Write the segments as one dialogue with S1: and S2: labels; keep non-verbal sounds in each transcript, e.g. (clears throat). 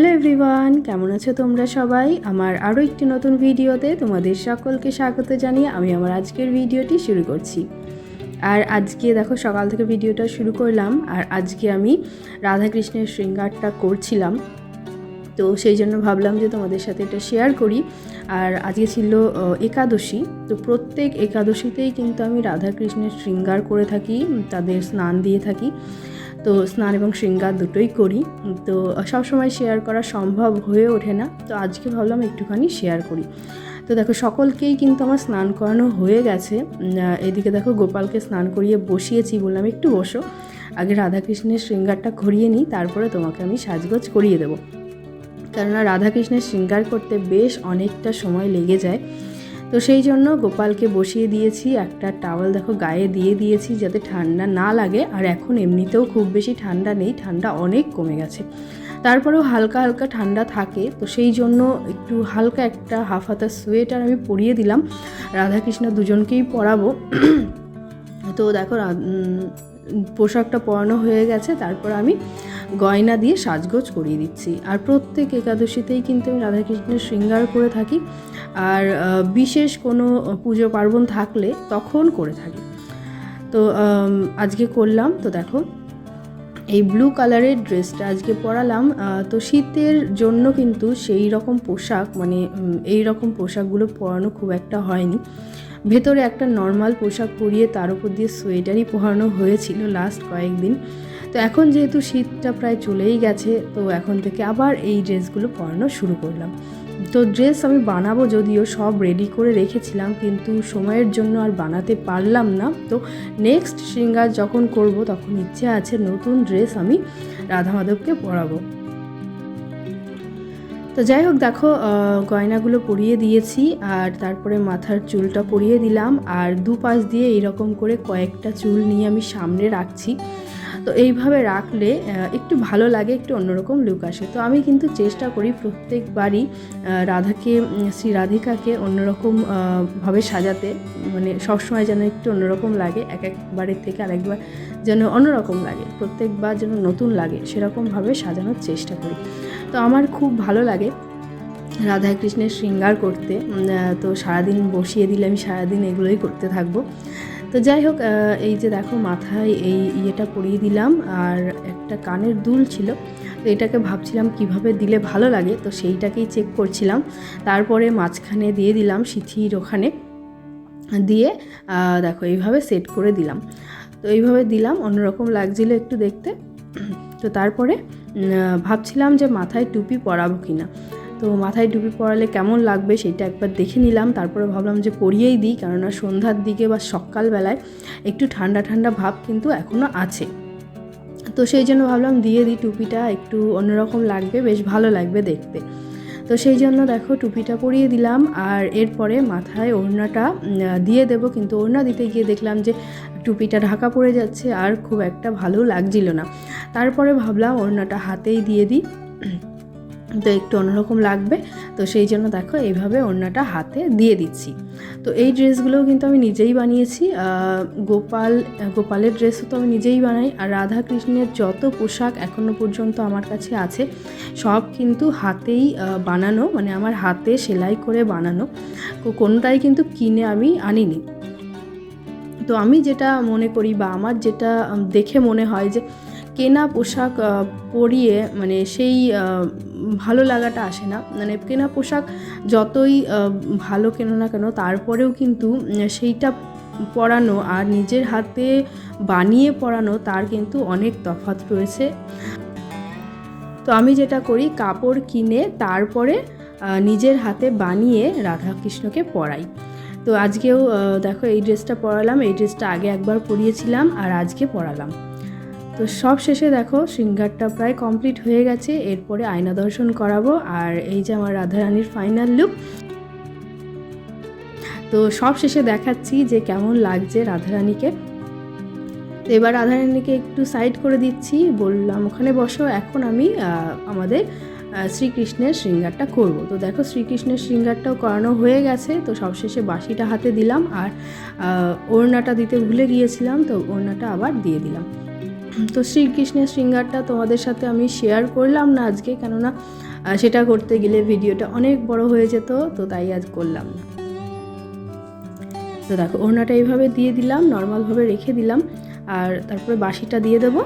S1: Hello everyone কেমন আছো তোমরা সবাই? আমার আরও একটি নতুন ভিডিওতে তোমাদের সকলকে স্বাগত জানিয়ে আমি আমার আজকের ভিডিওটি শুরু করছি। আর আজকে দেখো সকাল থেকে ভিডিওটা শুরু করলাম, আর আজকে আমি রাধাকৃষ্ণের শৃঙ্গারটা করছিলাম। তো সেই জন্য ভাবলাম যে তোমাদের সাথে এটা শেয়ার করি। আর আজকে ছিল একাদশী, তো প্রত্যেক একাদশীতেই কিন্তু আমি রাধাকৃষ্ণের শৃঙ্গার করে থাকি, তাদের স্নান দিয়ে থাকি। তো স্নান এবং শৃঙ্গার দুটোই করি। তো সবসময় শেয়ার করা সম্ভব হয়ে ওঠে না। তো আজকে ভাবলাম একটুখানি শেয়ার করি। তো দেখো, সকলকেই কিন্তু আমার স্নান করানো হয়ে গেছে। এদিকে দেখো, গোপালকে স্নান করিয়ে বসিয়েছি বললাম, একটু বসো। আগে রাধাকৃষ্ণের শৃঙ্গারটা ঘরিয়ে নিই, তারপরে তোমাকে আমি সাজগোজ করিয়ে দেবো। কেননা রাধাকৃষ্ণের শৃঙ্গার করতে বেশ অনেকটা সময় লেগে যায়। তো সেই জন্য গোপালকে বসিয়ে দিয়েছি, একটা টাওয়াল দেখো গায়ে দিয়ে দিয়েছি যাতে ঠান্ডা না লাগে। আর এখন এমনিতেও খুব বেশি ঠান্ডা নেই, ঠান্ডা অনেক কমে গেছে। তারপরেও হালকা হালকা ঠান্ডা থাকে, তো সেই জন্য একটু হালকা একটা হাফ হাতা সোয়েটার আমি পরিয়ে দিলাম। রাধাকৃষ্ণ দুজনকেই পরাবো। তো দেখো পোশাকটা পরানো হয়ে গেছে, তারপর আমি গয়না দিয়ে সাজগোজ করিয়ে দিচ্ছি। আর প্রত্যেক একাদশীতেই কিন্তু আমি রাধাকৃষ্ণের শৃঙ্গার করে থাকি। আর বিশেষ কোনো পুজো পার্বণ থাকলে তখন করে থাকি। তো আজকে করলাম, তো দেখো, এই ব্লু কালারের ড্রেসটা আজকে পরালাম। তো শীতের জন্য কিন্তু সেই রকম পোশাক মানে এই রকম পোশাকগুলো পরানো খুব একটা হয়নি। ভেতরে একটা নর্মাল পোশাক পরিয়ে তার উপর দিয়ে সোয়েটারই পরানো হয়েছিল লাস্ট কয়েকদিন। তো এখন যেহেতু শীতটা প্রায় চলেই গেছে, তো এখন থেকে আবার এই ড্রেসগুলো পরানো শুরু করলাম। তো ড্রেস আমি বানাবো যদিও সব রেডি করে রেখেছিলাম, কিন্তু সময়ের জন্য আর বানাতে পারলাম না। তো নেক্সট শৃঙ্গার যখন করব, তখন ইচ্ছে আছে নতুন ড্রেস আমি রাধা মাধবকে পরাবো। তো যাই হোক, দেখো গয়নাগুলো পরিয়ে দিয়েছি আর তারপরে মাথার চুলটা পরিয়ে দিলাম আর দুপাশ দিয়ে এইরকম করে কয়েকটা চুল নিয়ে আমি সামনে রাখছি। তো এইভাবে রাখলে একটু ভালো লাগে, একটু অন্যরকম লুক আসে। তো আমি কিন্তু চেষ্টা করি প্রত্যেকবারই রাধাকে শ্রী রাধিকাকে অন্যরকম ভাবে সাজাতে। মানে সবসময় যেন একটু অন্যরকম লাগে, এক একবারের থেকে আরেকবার যেন অন্যরকম লাগে। প্রত্যেকবার যেন নতুন লাগে সেরকমভাবে সাজানোর চেষ্টা করি। তো আমার খুব ভালো লাগে রাধা কৃষ্ণের শৃঙ্গার করতে। তো সারাদিন বসিয়ে দিলে আমি সারাদিন এগুলোই করতে থাকব। তো যাই হোক এই যে দেখো মাথায় এই ইয়েটা পরিয়ে দিলাম আর একটা কানের দুল ছিল। তো এটাকে ভাবছিলাম কীভাবে দিলে ভালো লাগে, তো সেইটাকেই চেক করছিলাম। তারপরে মাঝখানে দিয়ে দিলাম সিথির ওখানে। দিয়ে দেখো এইভাবে সেট করে দিলাম। তো এইভাবে দিলাম, অন্যরকম লাগছিল একটু দেখতে। তো তারপরে ভাবছিলাম যে মাথায় টুপি পরাবো কি না তো মাথায় টুপি পরালে কেমন লাগবে সেটা একবার দেখে নিলাম, তারপরে ভাবলাম যে পরিয়েই দিই, কেননা সন্ধ্যার দিকে বা সকালবেলায় একটু ঠান্ডা ঠান্ডা ভাব কিন্তু এখনও আছে। তো সেই জন্য ভাবলাম দিয়ে দিই টুপিটা, একটু অন্যরকম লাগবে, বেশ ভালো লাগবে দেখতে। তো সেই জন্য দেখো টুপিটা পরিয়ে দিলাম আর এরপরে মাথায় ওড়নাটা দিয়ে দেব। কিন্তু ওড়না দিতে গিয়ে দেখলাম যে টুপিটা ঢাকা পড়ে যাচ্ছে আর খুব একটা ভালো লাগছিল না। তারপরে ভাবলাম ওড়নাটা হাতেই দিয়ে দিই। তো একটু অন্যরকম লাগবে। তো সেই জন্য দেখো এইভাবে ওড়নাটা হাতে দিয়ে দিচ্ছি। তো এই ড্রেসগুলোও কিন্তু আমি নিজেই বানিয়েছি। গোপাল, গোপালের ড্রেসও তো আমি নিজেই বানাই। আর রাধা কৃষ্ণের যত পোশাক এখনও পর্যন্ত আমার কাছে আছে, সব কিন্তু হাতেই বানানো মানে আমার হাতে সেলাই করে বানানো। কোনোটাই কিন্তু কিনে আমি আনিনি। তো আমি যেটা মনে করি বা আমার যেটা দেখে মনে হয় যে কেনা পোশাক পরিয়ে মানে সেই ভালো লাগাটা আসে না। মানে কেনা পোশাক যতই ভালো কেনো না কেন, তারপরেও কিন্তু সেইটা পরানো আর নিজের হাতে বানিয়ে পরানো, তার কিন্তু অনেক তফাৎ রয়েছে। তো আমি যেটা করি, কাপড় কিনে তারপরে নিজের হাতে বানিয়ে রাধাকৃষ্ণকে পরাই। তো আজকেও দেখো এই ড্রেসটা পরালাম, এই ড্রেসটা আগে একবার পরিয়েছিলাম আর আজকে পরালাম। তো সব শেষে দেখো শৃঙ্গারটা প্রায় কমপ্লিট হয়ে গেছে, এরপরে আয়না দর্শন করাবো আর এই যে আমার রাধারানীর ফাইনাল লুক। তো সব শেষে দেখাচ্ছি যে কেমন লাগছে রাধারানীকে। তো এবার রাধারানীকে একটু সাইড করে দিচ্ছি, বললাম ওখানে বসো, এখন আমি আমাদের শ্রীকৃষ্ণের শৃঙ্গারটা করব। তো দেখো শ্রীকৃষ্ণের শৃঙ্গারটাও করানো হয়ে গেছে, তো সবশেষে বাঁশিটা হাতে দিলাম আর ওড়নাটা দিতে ভুলে গিয়েছিলাম, তো ওড়নাটা আবার দিয়ে দিলাম। তো শ্রীকৃষ্ণের শৃঙ্গারটা তোমাদের সাথে আমি শেয়ার করলাম না আজকে, কেননা সেটা করতে গেলে ভিডিওটা অনেক বড় হয়ে যেত, তো তাই আজ করলাম না। তো দেখো, ওড়নাটা এইভাবে দিয়ে দিলাম নর্মালভাবে রেখে দিলাম, আর তারপরে বাসিটা দিয়ে দেবো।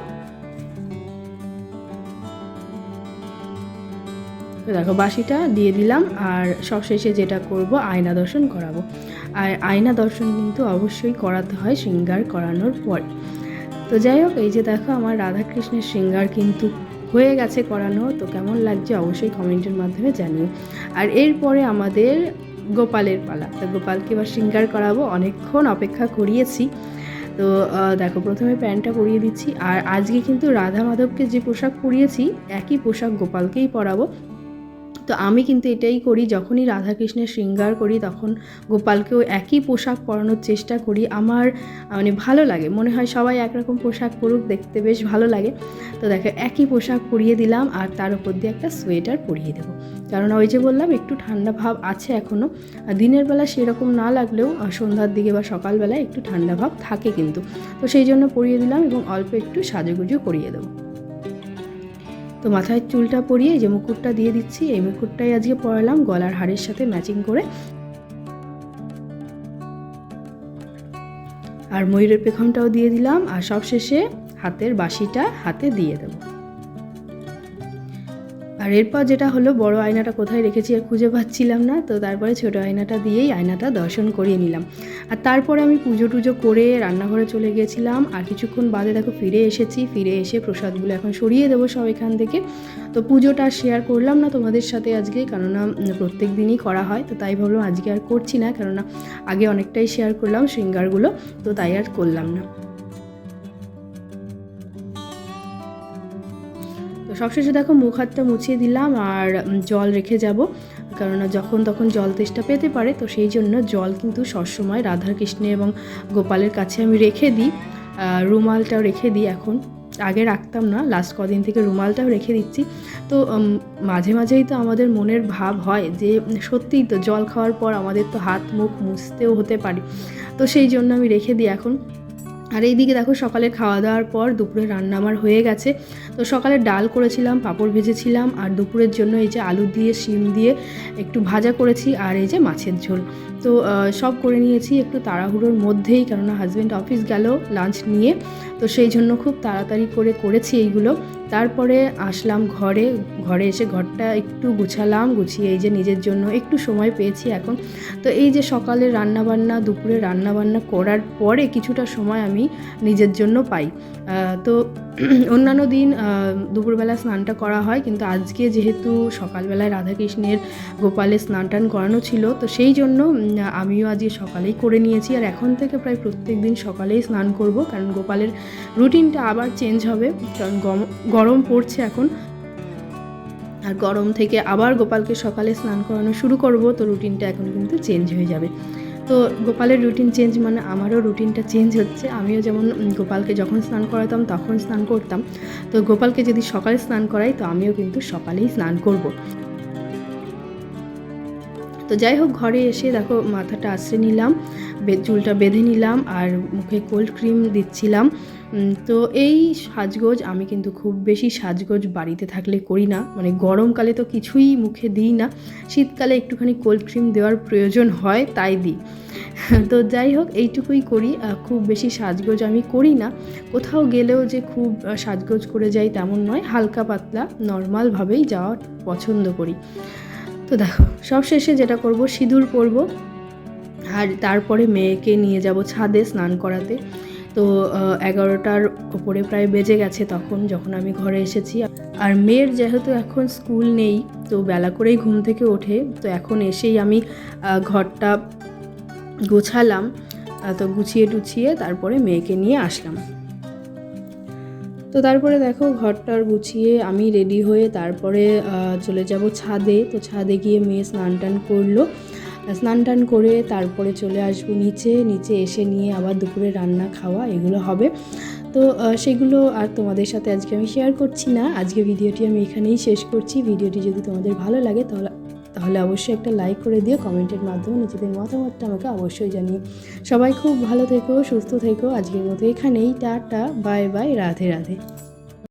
S1: তো দেখো বাসিটা দিয়ে দিলাম, আর সবশেষে যেটা করব, আয়না দর্শন করাবো। আর আয়না দর্শন কিন্তু অবশ্যই করাতে হয়, শৃঙ্গার করানোর পর। তো যাই হোক, এই যে দেখো আমার রাধাকৃষ্ণের শৃঙ্গার কিন্তু হয়ে গেছে করানো। তো কেমন লাগছে অবশ্যই কমেন্টের মাধ্যমে জানিও। আর এরপরে আমাদের গোপালের পালা। তো গোপালকে এবার শৃঙ্গার করাবো। অনেকক্ষণ অপেক্ষা করিয়েছি। তো দেখো, প্রথমে প্যান্টটা পরিয়ে দিচ্ছি। আর আজকে কিন্তু রাধা মাধবকে যে পোশাক পরিয়েছি, একই পোশাক গোপালকেই পরাবো। তো আমি কিন্তু এটাই করি, যখনই রাধাকৃষ্ণের শৃঙ্গার করি, তখন গোপালকেও একই পোশাক পরানোর চেষ্টা করি। আমার মানে ভালো লাগে, মনে হয় সবাই একরকম পোশাক পরুক, দেখতে বেশ ভালো লাগে। তো দেখো, একই পোশাক পরিয়ে দিলাম, আর তার উপর দিয়ে একটা সোয়েটার পরিয়ে দেবো। কারণ ওই যে বললাম, একটু ঠান্ডা ভাব আছে এখনও দিনের বেলা সেরকম না লাগলেও সন্ধ্যার দিকে বা সকালবেলায় একটু ঠান্ডা ভাব থাকে কিন্তু। তো সেই জন্য পরিয়ে দিলাম এবং অল্প একটু সাজুগুজু করিয়ে দেবো। তো মাথায় চুলটা পরিয়ে যে মুকুটটা দিয়ে দিচ্ছি, এই মুকুটটাই আজকে পরালাম গলার হারের সাথে ম্যাচিং করে। আর ময়ূরের পেখমটাও দিয়ে দিলাম, আর সবশেষে হাতের বাসিটা হাতে দিয়ে দেবো। এরপর যেটা হলো, বড় আয়নাটা কোথায় রেখেছি আর খুঁজে পাচ্ছিলাম না, তো তারপরে ছোট আয়নাটা দিয়েই আয়নাটা দর্শন করিয়ে নিলাম। আর তারপরে আমি পুজো টুজো করে রান্নাঘরে চলে গেছিলাম, আর কিছুক্ষণ বাদে দেখো ফিরে এসেছি, ফিরে এসে প্রসাদগুলো এখন সরিয়ে দেবো সব এখান থেকে। তো পুজোটা শেয়ার করলাম না তোমাদের সাথে আজকে, কেননা প্রত্যেক দিনই করা হয়, তো তাই ভাবলাম আজকে আর করছি না, কেননা আগে অনেকটাই শেয়ার করলাম শৃঙ্গারগুলো, তো তাই আর করলাম না। তো সবশেষে দেখো মুখ হাতটা মুছিয়ে দিলাম আর জল রেখে যাব। কেননা যখন তখন জল তেষ্টা পেতে পারে, তো সেই জন্য জল কিন্তু সবসময় রাধা কৃষ্ণ এবং গোপালের কাছে আমি রেখে দিই। রুমালটাও রেখে দিই এখন। আগে রাখতাম না লাস্ট কদিন থেকে রুমালটাও রেখে দিচ্ছি। তো মাঝে মাঝেই তো আমাদের মনের ভাব হয় যে, সত্যিই তো জল খাওয়ার পর আমাদের তো হাত মুখ মুছতেও হতে পারে। তো সেই জন্য আমি রেখে দিই এখন। আর এইদিকে দেখো সকালে খাওয়া দাওয়ার পর দুপুরে রান্না আমার হয়ে গেছে। তো সকালে ডাল করেছিলাম, পাঁপড় ভেজেছিলাম, আর দুপুরের জন্য এই যে আলু দিয়ে, শিম দিয়ে একটু ভাজা করেছি, আর এই যে মাছের ঝোল। তো সব করে নিয়েছি একটু তাড়াহুড়োর মধ্যেই কেননা হাজব্যান্ড অফিস গেল লাঞ্চ নিয়ে। তো সেই জন্য খুব তাড়াতাড়ি করে করেছি এইগুলো। তারপরে আসলাম ঘরে ঘরে এসে ঘরটা একটু গুছালাম, গুছিয়ে এই যে নিজের জন্য একটু সময় পেয়েছি এখন। তো এই যে সকালে রান্নাবান্না দুপুরে রান্নাবান্না করার পরে কিছুটা সময় আমি নিজের জন্য পাই। তো (clears throat) অন্যান্য দিন দুপুরবেলা স্নানটা করা হয়, কিন্তু আজকে যেহেতু সকালবেলায় রাধাকৃষ্ণের গোপালের স্নান টান করানো ছিল, তো সেই জন্য আমিও আজকে সকালেই করে নিয়েছি। আর এখন থেকে প্রায় প্রত্যেক দিন সকালেই স্নান করব, কারণ গোপালের রুটিনটা আবার চেঞ্জ হবে, কারণ গরম পড়ছে এখন। আর গরম থেকে আবার গোপালকে সকালে স্নান করানো শুরু করব, তো রুটিনটা এখন কিন্তু চেঞ্জ হয়ে যাবে। তো গোপালের রুটিন চেঞ্জ মানে আমারও রুটিনটা চেঞ্জ হচ্ছে। আমিও যেমন গোপালকে যখন স্নান করাতাম তখন স্নান করতাম। তো গোপালকে যদি সকালে স্নান করাই, তো আমিও কিন্তু সকালেই স্নান করব। তো যাই হোক, ঘরে এসে দেখো মাথাটা আশ্রে নিলাম চুলটা বেঁধে নিলাম আর মুখে কোল্ড ক্রিম দিচ্ছিলাম। তো এই সাজগোজ আমি কিন্তু খুব বেশি সাজগোজ বাড়িতে থাকলে করি না। মানে গরমকালে তো কিছুই মুখে দিই না। শীতকালে একটুখানি কোল্ড ক্রিম দেওয়ার প্রয়োজন হয়, তাই দিই। (laughs) তো যাই হোক, এইটুকুই করি। খুব বেশি সাজগোজ আমি করি না। কোথাও গেলেও যে খুব সাজগোজ করে যাই তেমন নয়, হালকা পাতলা নর্মালভাবেই যাওয়া পছন্দ করি। তো দেখো, সব শেষে যেটা করব, সিঁদুর পরব, আর তারপরে মেয়েকে নিয়ে যাব ছাদে স্নান করাতে। তো এগারোটার ওপরে প্রায় বেজে গেছে তখন, যখন আমি ঘরে এসেছি। আর মেয়ের যেহেতু এখন স্কুল নেই, তো বেলা করেই ঘুম থেকে ওঠে। তো এখন এসেই আমি ঘরটা গোছালাম তো গুছিয়ে টুছিয়ে তারপরে মেয়েকে নিয়ে আসলাম। তো তারপরে দেখো ঘরটার গুছিয়ে আমি রেডি হয়ে তারপরে চলে যাব ছাদে। তো ছাদে গিয়ে মেয়ে স্নান টান করল। স্নান টান করে তারপরে চলে আসব নিচে। নিচে এসে নিয়ে আবার দুপুরে রান্না খাওয়া, এগুলো হবে। তো সেগুলো আর তোমাদের সাথে আজকে আমি শেয়ার করছি না। আজকে ভিডিওটি আমি এখানেই শেষ করছি। ভিডিওটি যদি তোমাদের ভালো লাগে তাহলে তাহলে অবশ্যই একটা লাইক করে দিও কমেন্টের মাধ্যমে নিজেদের মতামতটা আমাকে অবশ্যই জানিও। সবাই খুব ভালো থেকো, সুস্থ থেকো, আজকের মতো এখানেই, tata bye bye Radhe Radhe.